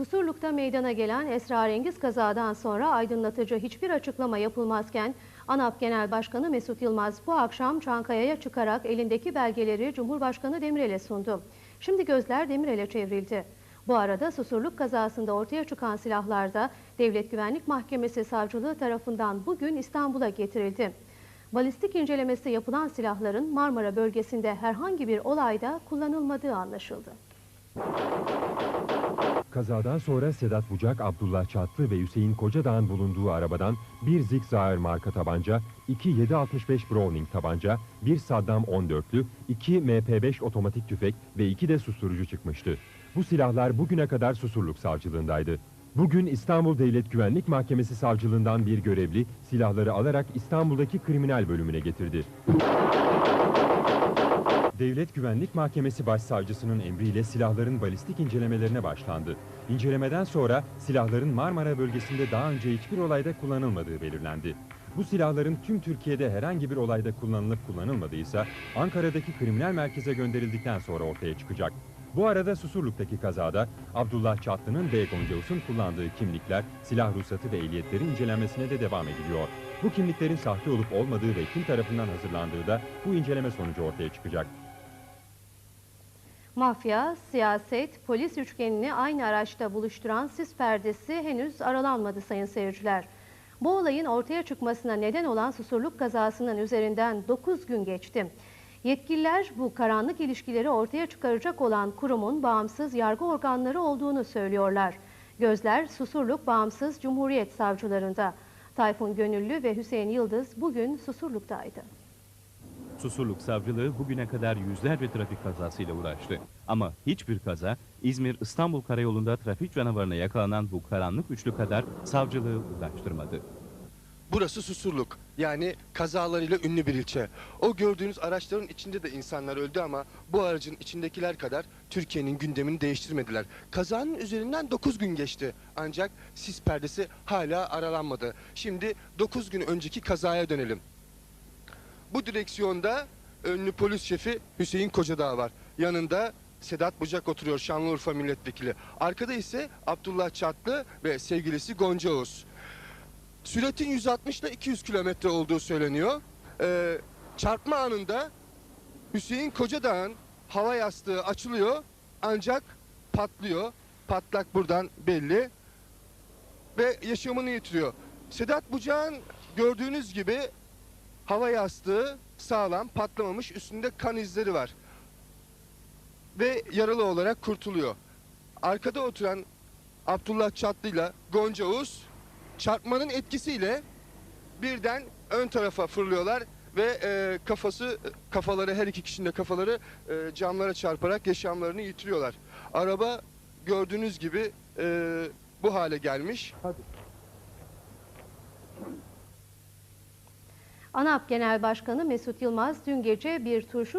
Susurluk'ta meydana gelen esrarengiz kazadan sonra aydınlatıcı hiçbir açıklama yapılmazken ANAP Genel Başkanı Mesut Yılmaz bu akşam Çankaya'ya çıkarak elindeki belgeleri Cumhurbaşkanı Demirel'e sundu. Şimdi gözler Demirel'e çevrildi. Bu arada Susurluk kazasında ortaya çıkan silahlarda Devlet Güvenlik Mahkemesi Savcılığı tarafından bugün İstanbul'a getirildi. Balistik incelemesi yapılan silahların Marmara bölgesinde herhangi bir olayda kullanılmadığı anlaşıldı. Kazadan sonra Sedat Bucak, Abdullah Çatlı ve Hüseyin Kocadağ'ın bulunduğu arabadan bir Zig Zauer marka tabanca, iki 7.65 Browning tabanca, bir Saddam 14'lü, iki MP5 otomatik tüfek ve iki de susturucu çıkmıştı. Bu silahlar bugüne kadar Susurluk savcılığındaydı. Bugün İstanbul Devlet Güvenlik Mahkemesi savcılığından bir görevli silahları alarak İstanbul'daki kriminal bölümüne getirdi. Devlet Güvenlik Mahkemesi Başsavcısının emriyle silahların balistik incelemelerine başlandı. İncelemeden sonra silahların Marmara bölgesinde daha önce hiçbir olayda kullanılmadığı belirlendi. Bu silahların tüm Türkiye'de herhangi bir olayda kullanılıp kullanılmadıysa Ankara'daki kriminal merkeze gönderildikten sonra ortaya çıkacak. Bu arada Susurluk'taki kazada Abdullah Çatlı'nın ve Goncavus'un kullandığı kimlikler, silah ruhsatı ve ehliyetleri incelenmesine de devam ediliyor. Bu kimliklerin sahte olup olmadığı ve kim tarafından hazırlandığı da bu inceleme sonucu ortaya çıkacak. Mafya, siyaset, polis üçgenini aynı araçta buluşturan sis perdesi henüz aralanmadı sayın seyirciler. Bu olayın ortaya çıkmasına neden olan Susurluk kazasının üzerinden 9 gün geçti. Yetkililer bu karanlık ilişkileri ortaya çıkaracak olan kurumun bağımsız yargı organları olduğunu söylüyorlar. Gözler Susurluk Bağımsız Cumhuriyet Savcılarında. Tayfun Gönüllü ve Hüseyin Yıldız bugün Susurluk'taydı. Susurluk Savcılığı bugüne kadar yüzlerce trafik kazasıyla uğraştı. Ama hiçbir kaza İzmir-İstanbul karayolunda trafik canavarına yakalanan bu karanlık üçlü kadar savcılığı uğraştırmadı. Burası Susurluk. Yani kazalarıyla ünlü bir ilçe. O gördüğünüz araçların içinde de insanlar öldü ama bu aracın içindekiler kadar Türkiye'nin gündemini değiştirmediler. Kazanın üzerinden 9 gün geçti. Ancak sis perdesi hala aralanmadı. Şimdi 9 gün önceki kazaya dönelim. Bu direksiyonda ünlü polis şefi Hüseyin Kocadağ var. Yanında Sedat Bucak oturuyor Şanlıurfa milletvekili. Arkada ise Abdullah Çatlı ve sevgilisi Gonca Oğuz. Süratin 160 ile 200 kilometre olduğu söyleniyor. Ee, çarpma anında Hüseyin Kocadağ'ın hava yastığı açılıyor ancak patlıyor. Patlak buradan belli ve yaşamını yitiriyor. Sedat Bucak'ın gördüğünüz gibi hava yastığı sağlam patlamamış üstünde kan izleri var ve yaralı olarak kurtuluyor. Arkada oturan Abdullah Çatlı'yla Gonca Uz çarpmanın etkisiyle birden ön tarafa fırlıyorlar ve e, kafası kafaları her iki kişinin de kafaları e, camlara çarparak yaşamlarını yitiriyorlar. Araba gördüğünüz gibi e, bu hale gelmiş. ANAP Genel Başkanı Mesut Yılmaz dün gece bir turşu